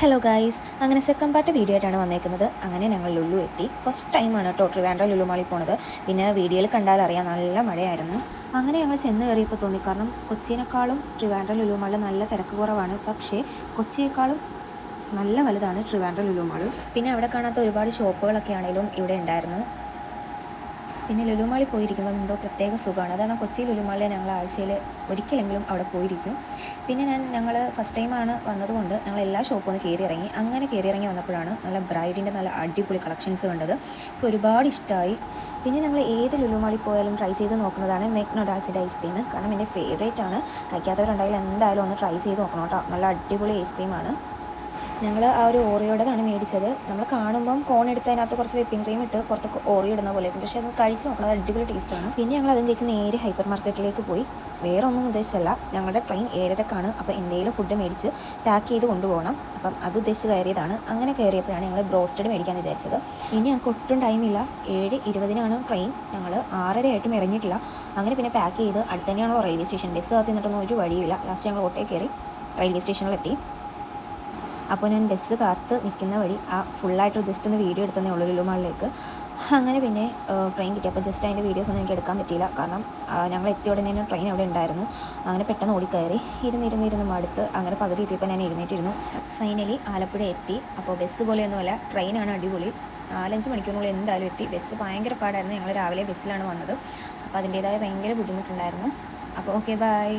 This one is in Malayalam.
ഹലോ ഗായ്സ് അങ്ങനെ സെക്കൻഡ് പാർട്ട് വീഡിയോ ആയിട്ടാണ് വന്നേക്കുന്നത്. അങ്ങനെ ഞങ്ങൾ ലുലു എത്തി. ഫസ്റ്റ് ടൈമാണ് കേട്ടോ ട്രിവാൻഡ്ര ലുലു മാളിൽ പോണത്. പിന്നെ വീഡിയോയിൽ കണ്ടാൽ അറിയാം നല്ല മഴയായിരുന്നു. അങ്ങനെ ഞങ്ങൾ ചെന്ന് കയറിയപ്പോൾ തോന്നി. കാരണം കൊച്ചിയേക്കാളും ട്രിവാൻഡ്ര ലുലു മാളിൽ നല്ല തിരക്ക് കുറവാണ്. പക്ഷേ കൊച്ചിയേക്കാളും നല്ല വലുതാണ് ട്രിവാൻഡ്ര ലുലു മാൾ പിന്നെ അവിടെ കാണാത്ത ഒരുപാട് ഷോപ്പുകളൊക്കെ ആണെങ്കിലും ഇവിടെ ഉണ്ടായിരുന്നു. പിന്നെ ലുലുമാളി പോയിരിക്കുമ്പോൾ എന്തോ പ്രത്യേക സുഖമാണ്. അതാണ് കൊച്ചി ലുലുമാളിൽ ഞങ്ങൾ ആഴ്ചയിൽ ഒരിക്കലെങ്കിലും അവിടെ പോയിരിക്കും. പിന്നെ ഞാൻ ഞങ്ങൾ ഫസ്റ്റ് ടൈമാണ് വന്നതുകൊണ്ട് ഞങ്ങൾ എല്ലാ ഷോപ്പും ഒന്ന് കയറി ഇറങ്ങി അങ്ങനെ കയറി ഇറങ്ങി വന്നപ്പോഴാണ് നല്ല ബ്രൈഡിന്റെ നല്ല അടിപൊളി കളക്ഷൻസ് കണ്ടത്. എനിക്ക് ഒരുപാട് ഇഷ്ടമായി. പിന്നെ ഞങ്ങൾ ഏത് ലുലുമാളി പോയാലും ട്രൈ ചെയ്ത് നോക്കുന്നതാണ് മെക് നൊഡാൽസിന്റെ ഐസ്ക്രീം കാരണം എന്റെ ഫേവറേറ്റ് ആണ്. കഴിക്കാത്തവരുണ്ടെങ്കിൽ എന്തായാലും ഒന്ന് ട്രൈ ചെയ്ത് നോക്കണം കേട്ടോ. നല്ല അടിപൊളി ഐസ്ക്രീമാണ് ഞങ്ങൾ ആ ഒരു ഓറിയോടേതാണ് മേടിച്ചത്. നമ്മൾ കാണുമ്പം കോൺ എടുത്ത് അതിനകത്ത് കുറച്ച് വിപ്പിംഗ് ക്രീം ഇട്ട് പുറത്ത് ഓറിയോ ഇടുന്ന പോലെ പക്ഷേ അത് കഴിച്ച് നോക്കണം. അടിപൊളി ടേസ്റ്റാണ് പിന്നെ ഞങ്ങൾ അതും കഴിച്ച് നേരെ ഹൈപ്പർ മാർക്കറ്റിലേക്ക് പോയി. വേറെ ഒന്നും ഉദ്ദേശിച്ചല്ല. ഞങ്ങളുടെ ട്രെയിൻ ഏഴരക്കാണ്. അപ്പോൾ എന്തെങ്കിലും ഫുഡ് മേടിച്ച് പാക്ക് ചെയ്ത് കൊണ്ടുപോകണം. അപ്പം അത് ഉദ്ദേശിച്ച് കയറിയതാണ്. അങ്ങനെ കയറിയപ്പോഴാണ് ഞങ്ങൾ ബ്രോസ്റ്റഡ് മേടിക്കാൻ വിചാരിച്ചത്. ഇനി ഞങ്ങൾക്ക് ഒട്ടും ടൈമില്ല ഏഴ് ഇരുപതിനാണ് ട്രെയിൻ ഞങ്ങൾ ആറരയായിട്ടും ഇറങ്ങിയിട്ടില്ല. അങ്ങനെ പിന്നെ പാക്ക് ചെയ്ത് അടുത്ത് തന്നെയാണല്ലോ റെയിൽവേ സ്റ്റേഷൻ ബസ് കാത്തി നിന്നിട്ടൊന്നും ഒരു വഴിയില്ല ലാസ്റ്റ് ഞങ്ങൾ ഓട്ടോയിൽ കയറി റെയിൽവേ സ്റ്റേഷനിലെത്തി അപ്പോൾ ഞാൻ ബസ് കാത്ത് നിൽക്കുന്ന വഴി ആ ഫുള്ളായിട്ട് ജസ്റ്റ് ഒന്ന് വീഡിയോ എടുത്തതേ ഉള്ളൂ ലുലുമാളിലേക്ക് അങ്ങനെ പിന്നെ ട്രെയിൻ കിട്ടി. അപ്പോൾ ജസ്റ്റ് അതിന്റെ വീഡിയോസ് ഒന്നും എനിക്ക് എടുക്കാൻ പറ്റിയില്ല. കാരണം ഞങ്ങൾ എത്തിയ ഉടനെ തന്നെ ട്രെയിൻ അവിടെ ഉണ്ടായിരുന്നു. അങ്ങനെ പെട്ടെന്ന് ഓടിക്കയറി. ഇരുന്നിരുന്നിരുന്ന് മടുത്ത് അങ്ങനെ പകുതി എത്തിയപ്പോൾ ഞാൻ എഴുന്നേറ്റിരുന്നു. ഫൈനലി ആലപ്പുഴ എത്തി. അപ്പോൾ ബസ് പോലെയൊന്നുമല്ല ട്രെയിനാണ് അടിപൊളി. നാലഞ്ച് മണിക്കൂറിനുള്ളിൽ എന്തായാലും എത്തി. ബസ് ഭയങ്കര പാടായിരുന്നു. ഞങ്ങൾ രാവിലെ ബസ്സിലാണ് വന്നത്. അപ്പോൾ അതിന്റേതായ ഭയങ്കര ബുദ്ധിമുട്ടുണ്ടായിരുന്നു. അപ്പോൾ ഓക്കെ ബൈ